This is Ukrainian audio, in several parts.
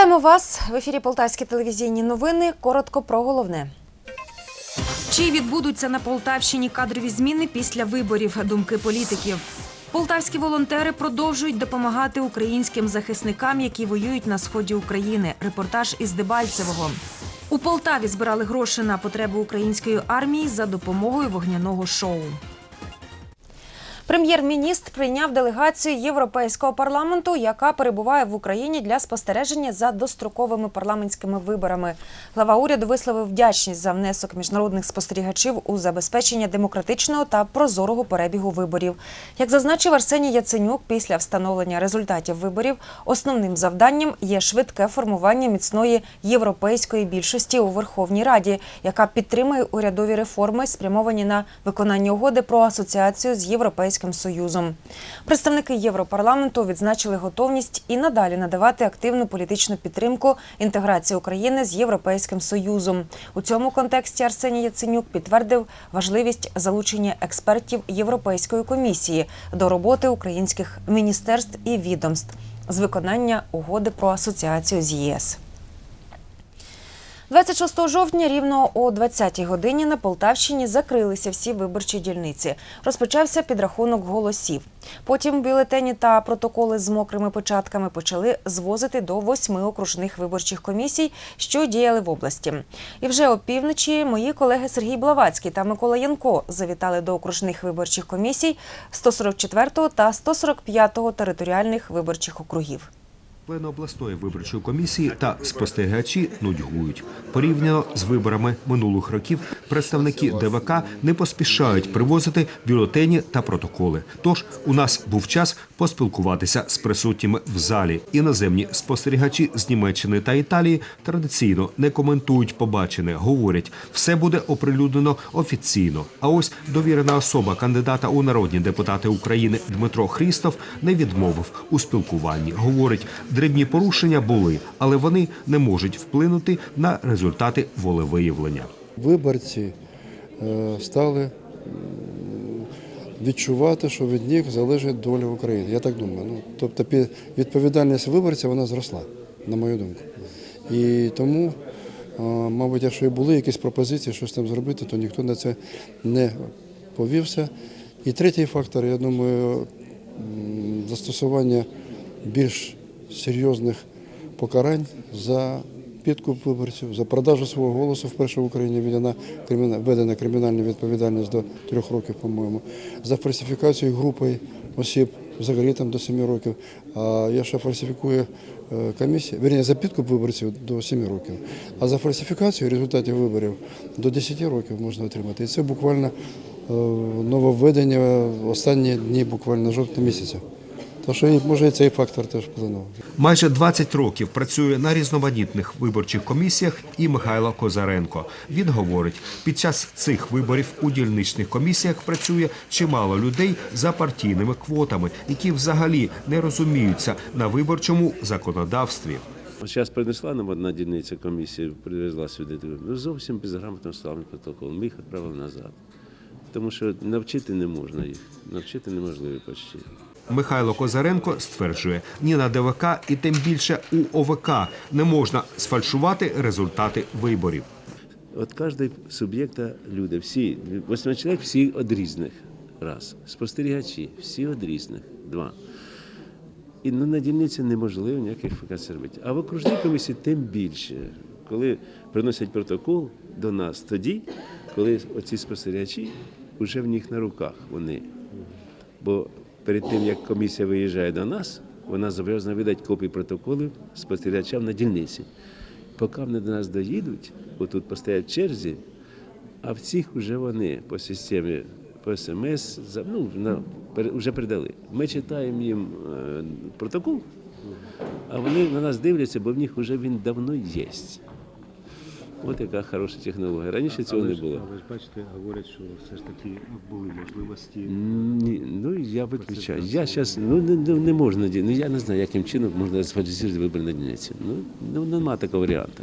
Вітаємо вас в ефірі Полтавські телевізійні новини. Коротко про головне. Чи відбудуться на Полтавщині кадрові зміни після виборів? Думки політиків. Полтавські волонтери продовжують допомагати українським захисникам, які воюють на сході України. Репортаж із Дебальцевого. У Полтаві збирали гроші на потреби української армії за допомогою вогняного шоу. Прем'єр-міністр прийняв делегацію Європейського парламенту, яка перебуває в Україні для спостереження за достроковими парламентськими виборами. Глава уряду висловив вдячність за внесок міжнародних спостерігачів у забезпечення демократичного та прозорого перебігу виборів. Як зазначив Арсеній Яценюк, після встановлення результатів виборів основним завданням є швидке формування міцної європейської більшості у Верховній Раді, яка підтримує урядові реформи, спрямовані на виконання угоди про асоціацію з європейським союзом. Представники Європарламенту відзначили готовність і надалі надавати активну політичну підтримку інтеграції України з європейським союзом. У цьому контексті Арсеній Яценюк підтвердив важливість залучення експертів Європейської комісії до роботи українських міністерств і відомств з виконання угоди про асоціацію з ЄС. 26 жовтня рівно о 20-й годині на Полтавщині закрилися всі виборчі дільниці. Розпочався підрахунок голосів. Потім бюлетені та протоколи з мокрими початками почали звозити до восьми окружних виборчих комісій, що діяли в області. І вже опівночі мої колеги Сергій Блавацький та Микола Янко завітали до окружних виборчих комісій 144 та 145 територіальних виборчих округів. Члени обласної виборчої комісії та спостерігачі нудьгують. Порівняно з виборами минулих років представники ДВК не поспішають привозити бюлетені та протоколи. Тож у нас був час поспілкуватися з присутніми в залі. Іноземні спостерігачі з Німеччини та Італії традиційно не коментують побачене, говорять, все буде оприлюднено офіційно. А ось довірена особа кандидата у народні депутати України Дмитро Хрістов не відмовив у спілкуванні. Говорить, дрібні порушення були, але вони не можуть вплинути на результати волевиявлення. Виборці е, стали відчувати, що від них залежить доля України. Я так думаю. Ну, тобто відповідальність виборця вона зросла, на мою думку. І тому, мабуть, якщо і були якісь пропозиції, щось там зробити, то ніхто на це не повівся. І третій фактор, я думаю, застосування більш серйозних покарань за підкуп виборців, за продажу свого голосу вперше в Україні введена введена кримінальна відповідальність до трьох років, по-моєму, за фальсифікацію групою осіб взагалі там до семи років. А якщо фальсифікує е, комісія, верні, за підкуп виборців до 7 років, а за фальсифікацію результатів виборів до 10 років можна отримати. І це буквально е, нововведення останні дні, буквально жовтня місяця. То що і може і цей фактор теж вплинув. Майже 20 років працює на різноманітних виборчих комісіях і Михайло Козаренко. Він говорить, під час цих виборів у дільничних комісіях працює чимало людей за партійними квотами, які взагалі не розуміються на виборчому законодавстві. Зараз принесла нам одна дільниця комісії, привезла сюди. Ну, зовсім безграмотно ставлений протокол. Ми їх відправили назад. Тому що навчити не можна їх. Навчити неможливо почти. Михайло Козаренко стверджує, ні на ДВК і тим більше у ОВК не можна сфальшувати результати виборів. От кожний суб'єкта люди, всі, чоловік, всі од різних. Раз. Спостерігачі, всі од різних. Два. І ну, на дільниці неможливо ніяких фікацій робити. А в окружній комісії тим більше. Коли приносять протокол до нас, тоді, коли оці спостерігачі вже в них на руках вони. Бо перед тим, як комісія виїжджає до нас, вона зобов'язана видати копії протоколів спостерігачам на дільниці. Поки вони до нас доїдуть, отут постоять в черзі, а в цих вже вони по системі, по смс, ну, на, вже передали. Ми читаємо їм е, протокол, а вони на нас дивляться, бо в них вже він давно є. От яка хороша технологія. Раніше цього не було. Але ж бачите, говорять, що все ж таки були можливості. Ні, ну я виключаю. Я зараз ну не, не, можна ну я не знаю, яким чином можна сфальсифікувати вибори на дільниці. Ну, ну нема такого варіанту.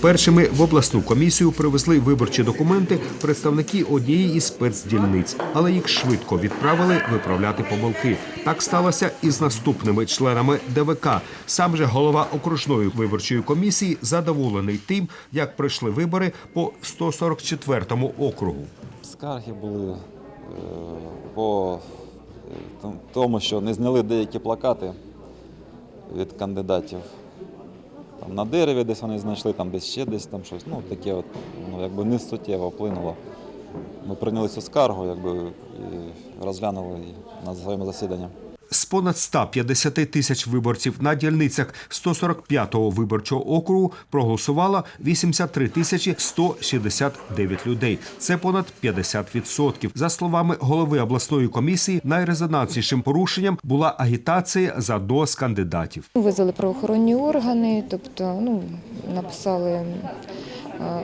Першими в обласну комісію привезли виборчі документи представники однієї із спецдільниць, але їх швидко відправили виправляти помилки. Так сталося і з наступними членами ДВК. Сам же голова окружної виборчої комісії задоволений тим, як пройшли вибори по 144-му округу. Скарги були е, по е, тому, що не зняли деякі плакати від кандидатів. Там на дереві десь вони знайшли, там десь ще десь там щось. Ну, таке от, ну, якби не суттєво вплинуло. Ми прийняли цю скаргу, якби, і розглянули її на своєму засіданні. З понад 150 тисяч виборців на дільницях 145-го виборчого округу проголосувало 83 тисячі 169 людей. Це понад 50%. За словами голови обласної комісії, найрезонанснішим порушенням була агітація за дос кандидатів. Визвали правоохоронні органи, тобто ну, написали е,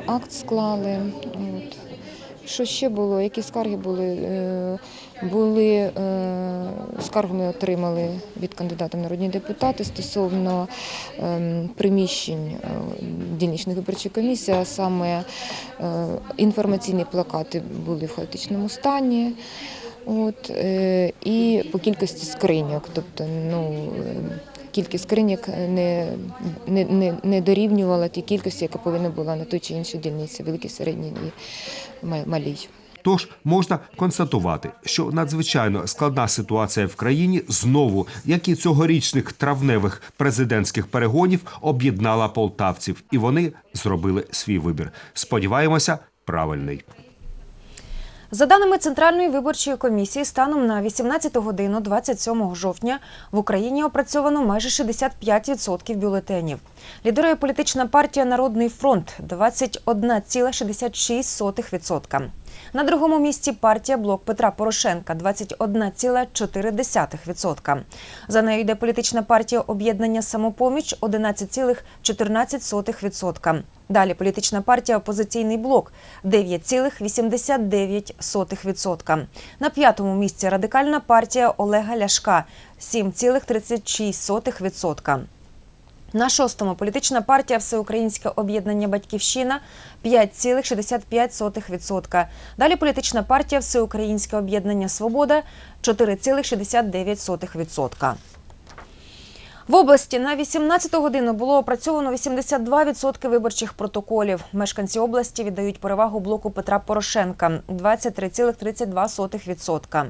акт, склали. От. Що ще було? Які скарги були? Були е, скаргу ми отримали від кандидата в народні депутати стосовно ем, приміщень е, дільничних виборчих комісій, а саме е, інформаційні плакати були в хаотичному стані. От, і по кількості скриньок, тобто ну, кількість скриньок не, не, не, не дорівнювала тій кількості, яка повинна була на той чи іншій дільниці, великій, середній і малій. Тож можна констатувати, що надзвичайно складна ситуація в країні знову, як і цьогорічних травневих президентських перегонів, об'єднала полтавців, і вони зробили свій вибір. Сподіваємося, правильний. За даними Центральної виборчої комісії, станом на 18 годину 27 жовтня в Україні опрацьовано майже 65% бюлетенів. Лідирує політична партія Народний фронт 21,66%. На другому місці партія Блок Петра Порошенка 21,4%. За нею йде політична партія об'єднання самопоміч 11,14%. Далі політична партія Опозиційний блок 9,89%. На п'ятому місці радикальна партія Олега Ляшка 7,36%. На шостому політична партія Всеукраїнське об'єднання Батьківщина 5,65%. Далі політична партія Всеукраїнське об'єднання Свобода 4,69%. В області на 18 годину було опрацьовано 82% виборчих протоколів. Мешканці області віддають перевагу блоку Петра Порошенка 23,32%.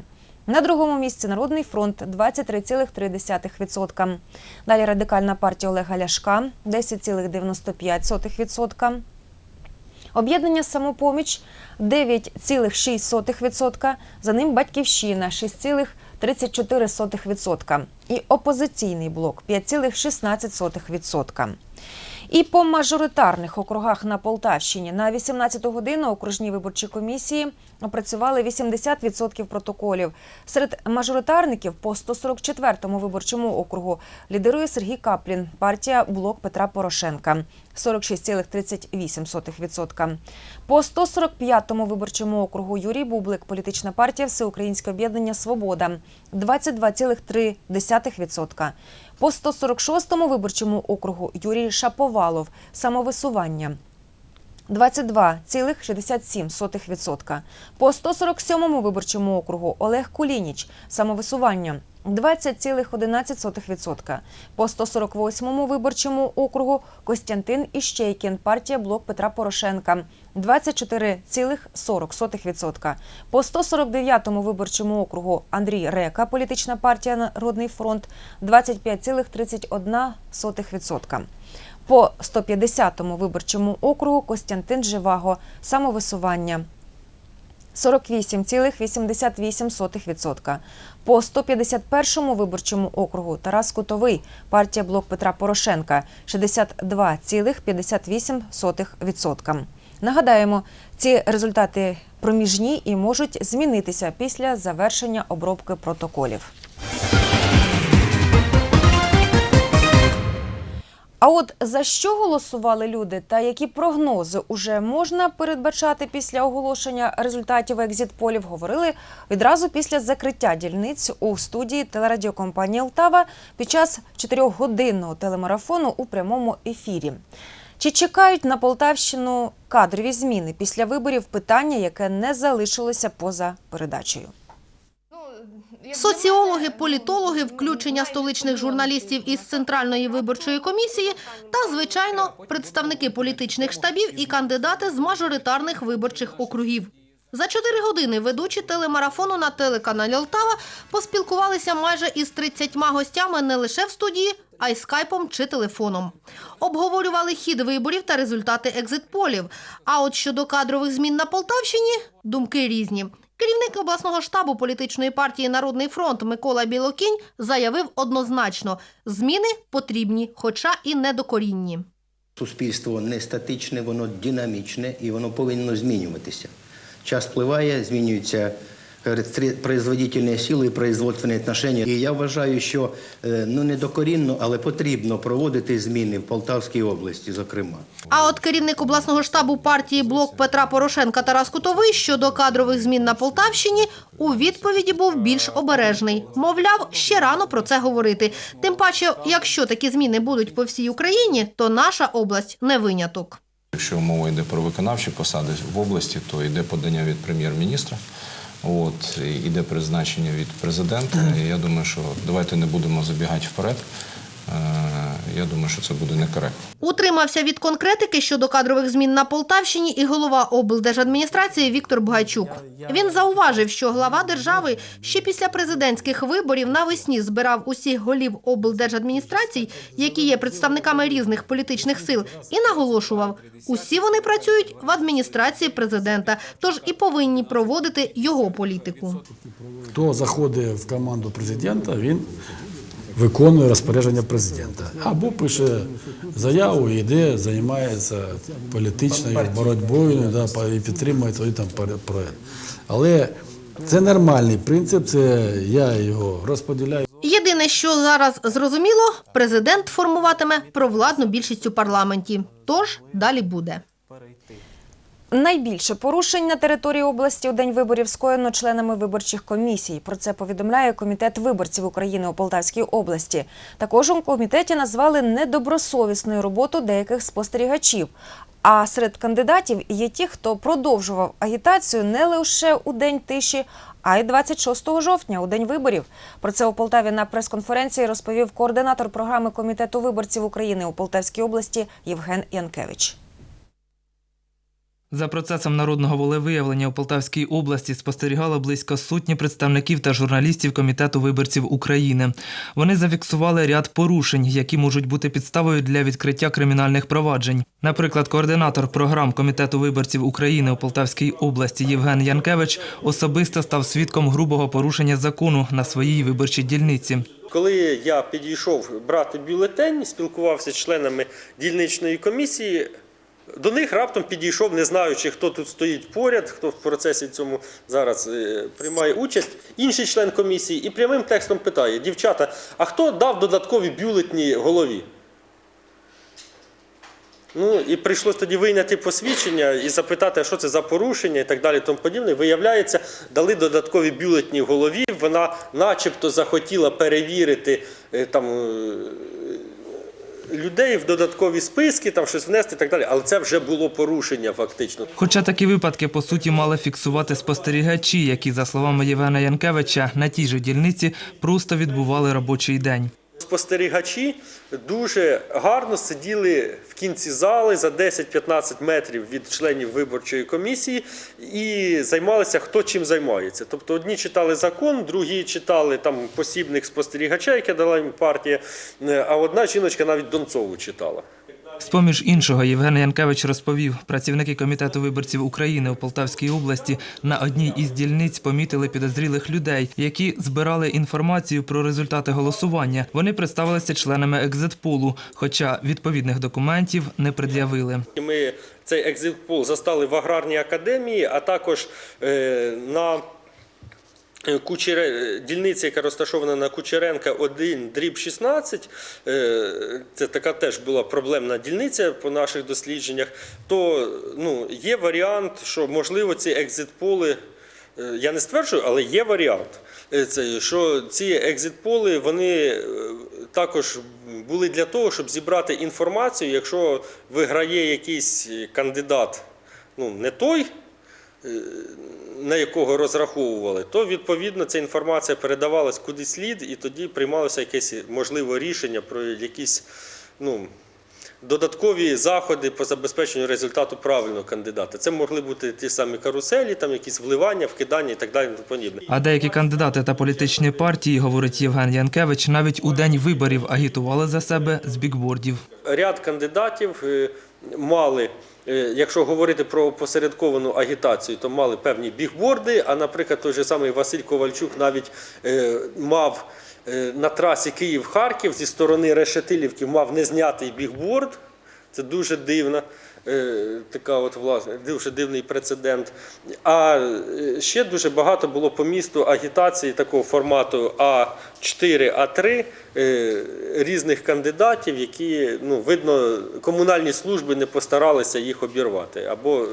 На другому місці Народний фронт 23,3%. Далі радикальна партія Олега Ляшка 10,95%. Об'єднання самопоміч 9,6%, за ним батьківщина 6,34% і опозиційний блок 5,16%. І по мажоритарних округах на Полтавщині на 18 годину окружні виборчі комісії опрацювали 80% протоколів. Серед мажоритарників по 144-му виборчому округу лідирує Сергій Каплін, партія Блок Петра Порошенка 46,38%. По 145-му виборчому округу Юрій Бублик, політична партія Всеукраїнське об'єднання Свобода 22,3%. По 146-му виборчому округу Юрій Шаповалов, самовисування. 22,67%. По 147-му виборчому округу Олег Кулініч, самовисування 20,11%. По 148-му виборчому округу Костянтин Іщейкін, партія Блок Петра Порошенка 24,40%. По 149-му виборчому округу Андрій Река, політична партія Народний фронт 25,31%. По 150-му виборчому округу Костянтин Живаго, самовисування 48,88%. По 151-му виборчому округу Тарас Кутовий, партія Блок Петра Порошенка 62,58%. Нагадаємо, ці результати проміжні і можуть змінитися після завершення обробки протоколів. А от за що голосували люди та які прогнози уже можна передбачати після оголошення результатів екзіт-полів, говорили відразу після закриття дільниць у студії телерадіокомпанії «Лтава» під час чотирьохгодинного телемарафону у прямому ефірі. Чи чекають на Полтавщину кадрові зміни після виборів? Питання, яке не залишилося поза передачею. Соціологи, політологи, включення столичних журналістів із Центральної виборчої комісії та, звичайно, представники політичних штабів і кандидати з мажоритарних виборчих округів. За чотири години ведучі телемарафону на телеканалі Лтава поспілкувалися майже із 30 гостями не лише в студії, а й скайпом чи телефоном. Обговорювали хід виборів та результати екзит-полів. А от щодо кадрових змін на Полтавщині – думки різні. Керівник обласного штабу політичної партії Народний фронт Микола Білокінь заявив однозначно – зміни потрібні, хоча і недокорінні. Суспільство не статичне, воно динамічне і воно повинно змінюватися. Час впливає, змінюються производительні сили і производственні відношення. І я вважаю, що е, ну не докорінно, але потрібно проводити зміни в Полтавській області, зокрема. А от керівник обласного штабу партії «Блок Петра Порошенка» Тарас Кутовий щодо кадрових змін на Полтавщині у відповіді був більш обережний. Мовляв, ще рано про це говорити. Тим паче, якщо такі зміни будуть по всій Україні, то наша область не виняток. Якщо мова йде про виконавчі посади в області, то йде подання від прем'єр-міністра, от, іде призначення від президента. І я думаю, що давайте не будемо забігати вперед. Е, Я думаю, що це буде некоректно. Утримався від конкретики щодо кадрових змін на Полтавщині і голова облдержадміністрації Віктор Бугайчук. Він зауважив, що глава держави ще після президентських виборів навесні збирав усіх голів облдержадміністрацій, які є представниками різних політичних сил, і наголошував, усі вони працюють в адміністрації президента, тож і повинні проводити його політику. Хто заходить в команду президента, він виконує розпорядження президента. Або пише заяву йде, займається політичною боротьбою да, і підтримує той там проект. Але це нормальний принцип, це я його розподіляю. Єдине, що зараз зрозуміло, президент формуватиме провладну більшість у парламенті. Тож далі буде. Найбільше порушень на території області у день виборів скоєно членами виборчих комісій. Про це повідомляє комітет виборців України у Полтавській області. Також у комітеті назвали недобросовісною роботу деяких спостерігачів. А серед кандидатів є ті, хто продовжував агітацію не лише у день тиші, а й 26 жовтня, у день виборів. Про це у Полтаві на прес-конференції розповів координатор програми комітету виборців України у Полтавській області Євген Янкевич. За процесом народного волевиявлення у Полтавській області спостерігало близько сотні представників та журналістів Комітету виборців України. Вони зафіксували ряд порушень, які можуть бути підставою для відкриття кримінальних проваджень. Наприклад, координатор програм Комітету виборців України у Полтавській області Євген Янкевич особисто став свідком грубого порушення закону на своїй виборчій дільниці. Коли я підійшов брати бюлетень, спілкувався з членами дільничної комісії, до них раптом підійшов, не знаючи, хто тут стоїть поряд, хто в процесі цьому зараз е, приймає участь, інший член комісії і прямим текстом питає: дівчата, а хто дав додаткові бюлетні голові? Ну і прийшлось тоді вийняти посвідчення і запитати, що це за порушення і так далі. Тому подібне. Виявляється, дали додаткові бюлетні голові. Вона, начебто, захотіла перевірити е, там. Людей в додаткові списки, там щось внести і так далі, але це вже було порушення фактично. Хоча такі випадки по суті мали фіксувати спостерігачі, які, за словами Євгена Янкевича, на тій же дільниці просто відбували робочий день. Спостерігачі дуже гарно сиділи в кінці зали за 10-15 метрів від членів виборчої комісії і займалися хто чим займається. Тобто одні читали закон, другі читали там посібник спостерігача, яке дала їм партія, е, а одна жіночка навіть Донцову читала. З-поміж іншого, Євген Янкевич розповів, працівники Комітету виборців України у Полтавській області на одній із дільниць помітили підозрілих людей, які збирали інформацію про результати голосування. Вони представилися членами екзитполу, хоча відповідних документів не пред'явили. Ми цей екзитпол застали в аграрній академії, а також е, на Кучере, дільниця, яка розташована на Кучеренка 1, дріб 16, е, це така теж була проблемна дільниця по наших дослідженнях, то ну, є варіант, що можливо ці екзитполи, е, я не стверджую, але є варіант, е, що ці екзитполи вони е, також були для того, щоб зібрати інформацію, якщо виграє якийсь кандидат, ну не той, на якого розраховували, то відповідно ця інформація передавалась куди слід, і тоді приймалося якесь можливо рішення про якісь ну, додаткові заходи по забезпеченню результату правильного кандидата. Це могли бути ті самі каруселі, там якісь вливання, вкидання і так далі. подібне. А деякі кандидати та політичні партії, говорить Євген Янкевич, навіть у день виборів агітували за себе з бікбордів. ряд кандидатів е, мали, якщо говорити про опосередковану агітацію, то мали певні бігборди. А, наприклад, той же самий Василь Ковальчук навіть е, мав е, на трасі Київ-Харків зі сторони Решетилівки мав незнятий бігборд. Це дуже дивна. Е, Така от власне дуже дивний прецедент. А е, ще дуже багато було по місту агітації такого формату А4, А3 е, різних кандидатів, які ну видно, комунальні служби не постаралися їх обірвати, або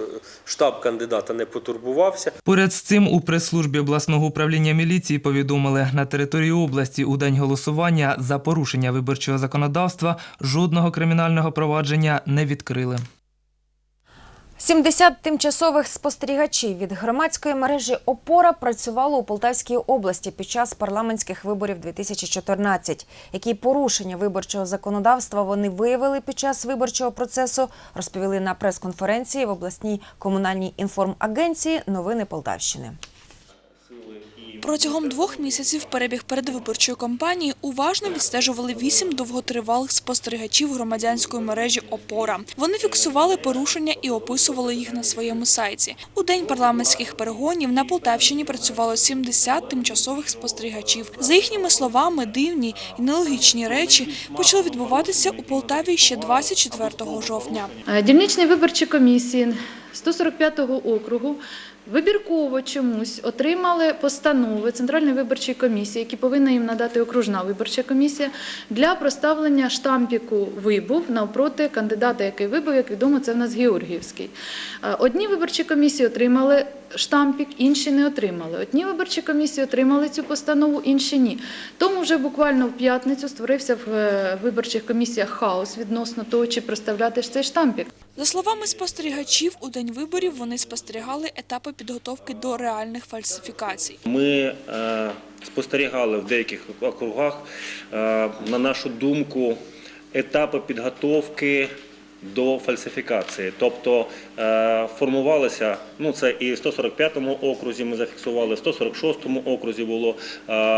штаб кандидата не потурбувався. Поряд з цим у прес-службі обласного управління міліції повідомили, на території області у день голосування за порушення виборчого законодавства жодного кримінального провадження не відкрили. 70 тимчасових спостерігачів від громадської мережі Опора працювало у Полтавській області під час парламентських виборів 2014. Які порушення виборчого законодавства вони виявили під час виборчого процесу, розповіли на прес-конференції в обласній комунальній інформагенції Новини Полтавщини. Протягом двох місяців перебіг передвиборчої кампанії уважно відстежували вісім довготривалих спостерігачів громадянської мережі «Опора». Вони фіксували порушення і описували їх на своєму сайті. У день парламентських перегонів на Полтавщині працювало 70 тимчасових спостерігачів. За їхніми словами, дивні і нелогічні речі почали відбуватися у Полтаві ще 24 жовтня. Дільничні виборчі комісії 145-го округу вибірково чомусь отримали постанови Центральної виборчої комісії, які повинна їм надати окружна виборча комісія, для проставлення штампіку вибув навпроти кандидата, який вибув, як відомо, це в нас Георгіївський. Е, Одні виборчі комісії отримали штампік, інші не отримали. Одні виборчі комісії отримали цю постанову, інші ні. Тому вже буквально в п'ятницю створився в е, виборчих комісіях хаос відносно того, чи проставляти ж цей штампік. За словами спостерігачів, у день виборів вони спостерігали етапи підготовки до реальних фальсифікацій. Ми е, спостерігали в деяких округах, е, на нашу думку, етапи підготовки до фальсифікації. Тобто е, формувалися, ну це і в 145-му окрузі ми зафіксували, в 146-му окрузі було, е,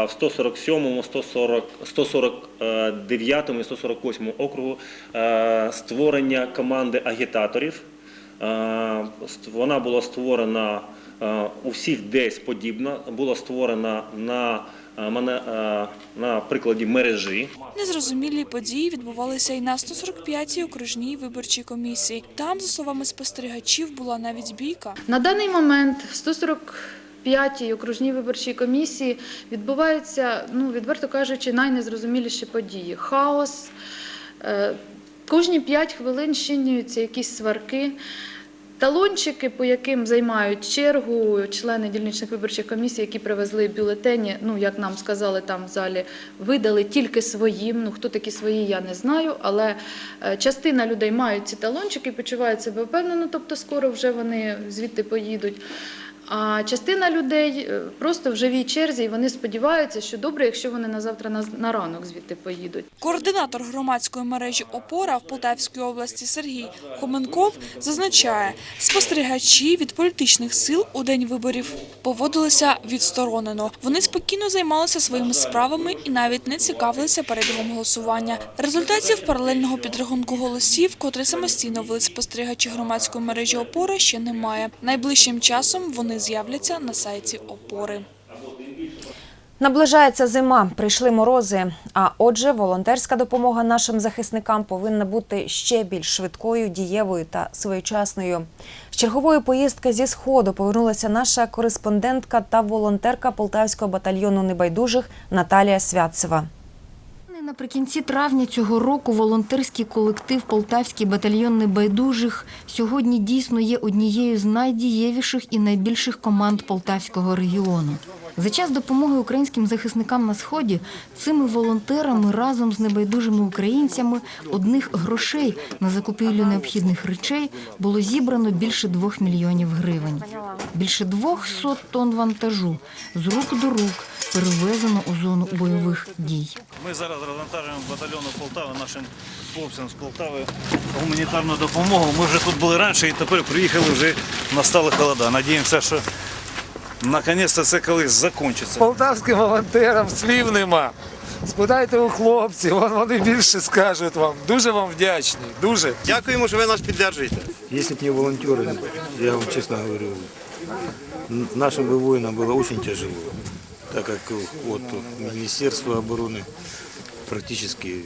в 147-му, 140, 149-му і 148-му округу е, створення команди агітаторів. Вона була створена у всіх десь подібна, була створена на, мене- на прикладі мережі. Незрозумілі події відбувалися і на 145-й окружній виборчій комісії. Там, за словами спостерігачів, була навіть бійка. На даний момент в 145-й окружній виборчій комісії відбуваються, ну відверто кажучи, найнезрозуміліші події. Хаос. е, Кожні 5 хвилин щинюються якісь сварки. Талончики, по яким займають чергу члени дільничних виборчих комісій, які привезли бюлетені, ну як нам сказали там в залі, видали тільки своїм. Ну хто такі свої, я не знаю. Але е, частина людей мають ці талончики почувають себе впевнено, тобто скоро вже вони звідти поїдуть. А частина людей е, просто в живій черзі, і вони сподіваються, що добре, якщо вони на завтра на, ранок звідти поїдуть. Координатор громадської мережі «Опора» в Полтавській області Сергій Хоменков зазначає, спостерігачі від політичних сил у день виборів поводилися відсторонено. Вони спокійно займалися своїми справами і навіть не цікавилися перебігом голосування. Результатів паралельного підрахунку голосів, котрі самостійно вели спостерігачі громадської мережі «Опора», ще немає. Найближчим часом вони з'являться на сайті «Опори». Наближається зима, прийшли морози. А отже, волонтерська допомога нашим захисникам повинна бути ще більш швидкою, дієвою та своєчасною. З чергової поїздки зі сходу повернулася наша кореспондентка та волонтерка полтавського батальйону небайдужих Наталія Святцева. Наприкінці травня цього року волонтерський колектив Полтавський батальйон небайдужих сьогодні дійсно є однією з найдієвіших і найбільших команд Полтавського регіону. За час допомоги українським захисникам на сході цими волонтерами разом з небайдужими українцями одних грошей на закупівлю необхідних речей було зібрано більше двох мільйонів гривень. Більше двох сот тонн вантажу з рук до рук перевезено у зону бойових дій. Ми зараз розвантажуємо батальйону Полтави нашим хлопцям з Полтави гуманітарну допомогу. Ми вже тут були раніше і тепер приїхали вже настали холода. Надіємося, що наконець це колись закінчиться. Полтавським волонтерам слів нема. Спитайте у хлопців, вон вони більше скажуть вам. Дуже вам вдячні. Дуже. Дякуємо, що ви нас підтримуєте. Если бы не волонтеры, я вам честно говорю, н- нашим бы воинам было очень тяжело, так как от Министерства обороны практически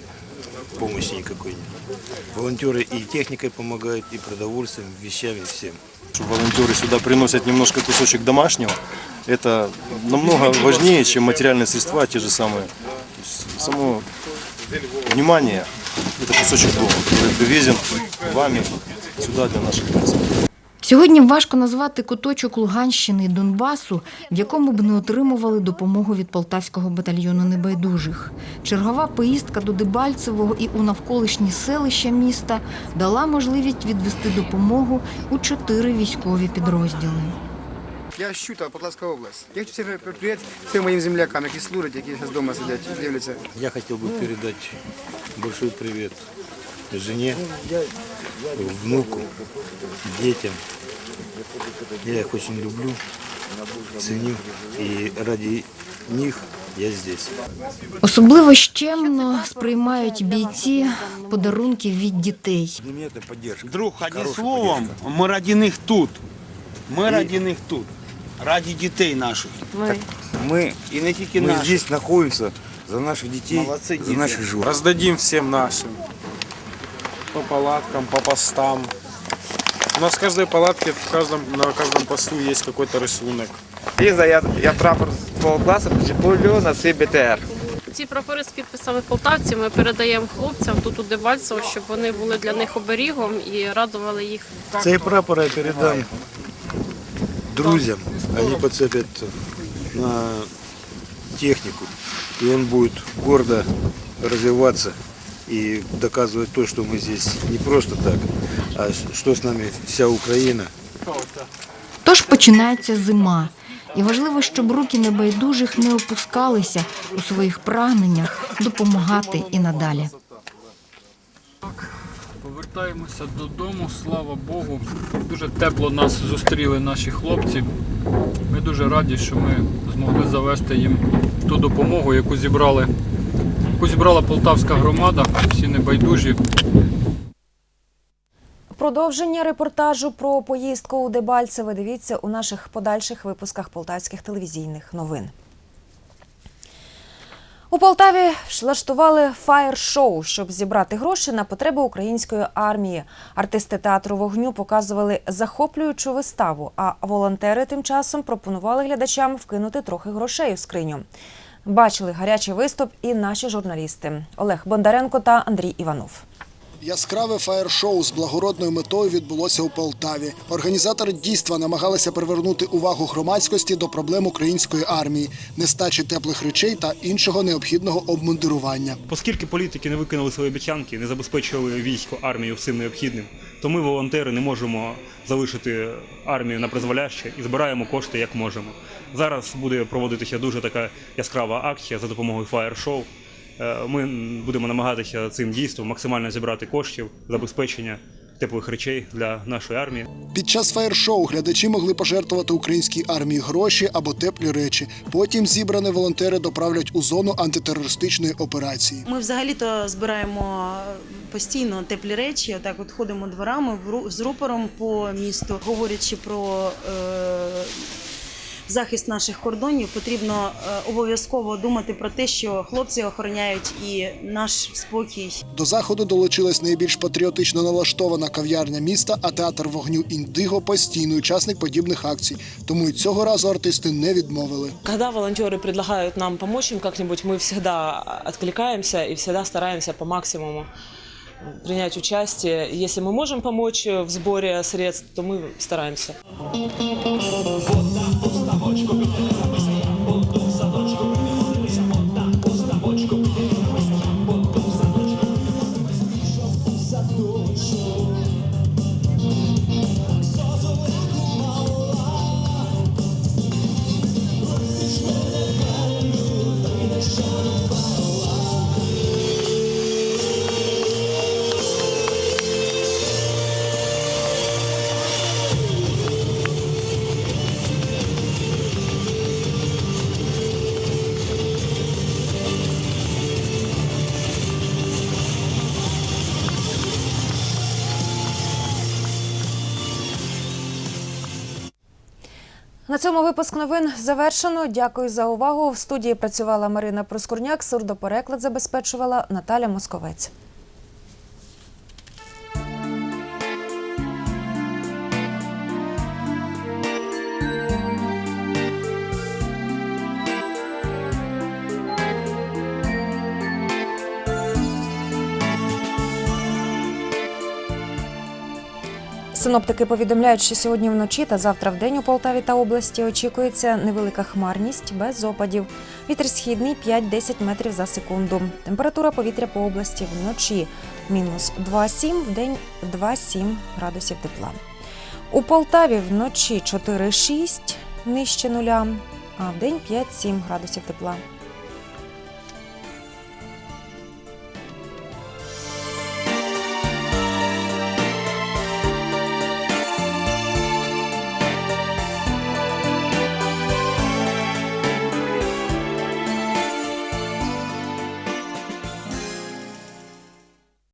помощи никакой нет. Волонтеры и техникой помогают, и продовольствием, вещами, всем. Что волонтеры сюда приносят немножко кусочек домашнего, это намного важнее, чем материальные средства, те же самые. То есть Само внимание, это кусочек дома, который привезен вами сюда для наших бойцов. Сьогодні важко назвати куточок Луганщини і Донбасу, в якому б не отримували допомогу від полтавського батальйону небайдужих. Чергова поїздка до Дебальцевого і у навколишні селища міста дала можливість відвести допомогу у чотири військові підрозділи. Я Щута, Полтавська область. Я хочу всім привіт всім моїм землякам, які служать, які зараз вдома сидять, дивляться. Я хотел бы передать большой привет жене, внуку, детям. Я их очень люблю, ценю, и ради них я здесь. Особливо щемно сприймають бійці подарунки від дітей. Друг, одним словом, ми раді них тут. Ми раді них тут. Раді дітей наших. Ми. Ми і не тільки Мы наших. здесь находимся за наших детей, Молодцы, за дети. наших жен. Роздадим всім нашим. По палаткам, по постам. У нас в каждой палатке, в каждом, на каждом посту есть какой-то рисунок. Ліза, я, я прапор свого класу причеплю на цей БТР. Ці прапори з підписами полтавців ми передаємо хлопцям тут у Дебальцево, щоб вони були для них оберігом і радували їх. Цей прапор я передам друзьям. Они подцепят на технику. И он будет гордо развиваться и доказывать то, что мы здесь не просто так, а что с нами вся Украина. Тож починається зима. І важливо, щоб руки небайдужих не опускалися у своїх прагненнях допомагати і надалі. Повертаємося додому, слава Богу. Дуже тепло нас зустріли наші хлопці. Ми дуже раді, що ми змогли завести їм ту допомогу, яку зібрали, яку зібрала полтавська громада, всі небайдужі. Продовження репортажу про поїздку у Дебальцеве дивіться у наших подальших випусках полтавських телевізійних новин. У Полтаві влаштували фаєр-шоу, щоб зібрати гроші на потреби української армії. Артисти театру вогню показували захоплюючу виставу, а волонтери тим часом пропонували глядачам вкинути трохи грошей у скриню. Бачили гарячий виступ і наші журналісти Олег Бондаренко та Андрій Іванов. Яскраве фаєр-шоу з благородною метою відбулося у Полтаві. Організатори дійства намагалися привернути увагу громадськості до проблем української армії, нестачі теплих речей та іншого необхідного обмундирування. Оскільки політики не виконали свої обіцянки, не забезпечили військо армію всім необхідним, то ми, волонтери, не можемо залишити армію на призволяще і збираємо кошти як можемо. Зараз буде проводитися дуже така яскрава акція за допомогою фаєр-шоу. Е, Ми будемо намагатися цим дійством максимально зібрати коштів забезпечення теплих речей для нашої армії. Під час фаєр-шоу глядачі могли пожертвувати українській армії гроші або теплі речі. Потім зібрані волонтери доправлять у зону антитерористичної операції. Ми взагалі-то збираємо постійно теплі речі. Отак от ходимо дворами в ру- з рупором по місту, говорячи про. Е- захист наших кордонів, потрібно е, обов'язково думати про те, що хлопці охороняють і наш спокій. До заходу долучилась найбільш патріотично налаштована кав'ярня міста, а театр вогню Індиго постійний учасник подібних акцій. Тому і цього разу артисти не відмовили. Когда волонтеры предлагают нам помочь им как-нибудь, мы всегда откликаемся и всегда стараемся по максимуму принять участие. Если мы можем помочь в сборе средств, то мы стараемся. На цьому випуск новин завершено. Дякую за увагу. В студії працювала Марина Проскурняк, сурдопереклад забезпечувала Наталя Московець. Синоптики повідомляють, що сьогодні вночі та завтра в день у Полтаві та області очікується невелика хмарність без опадів. Вітер східний 5-10 метрів за секунду. Температура повітря по області вночі мінус 2,7, в день 2,7 градусів тепла. У Полтаві вночі 4,6 нижче нуля, а в день 5-7 градусів тепла.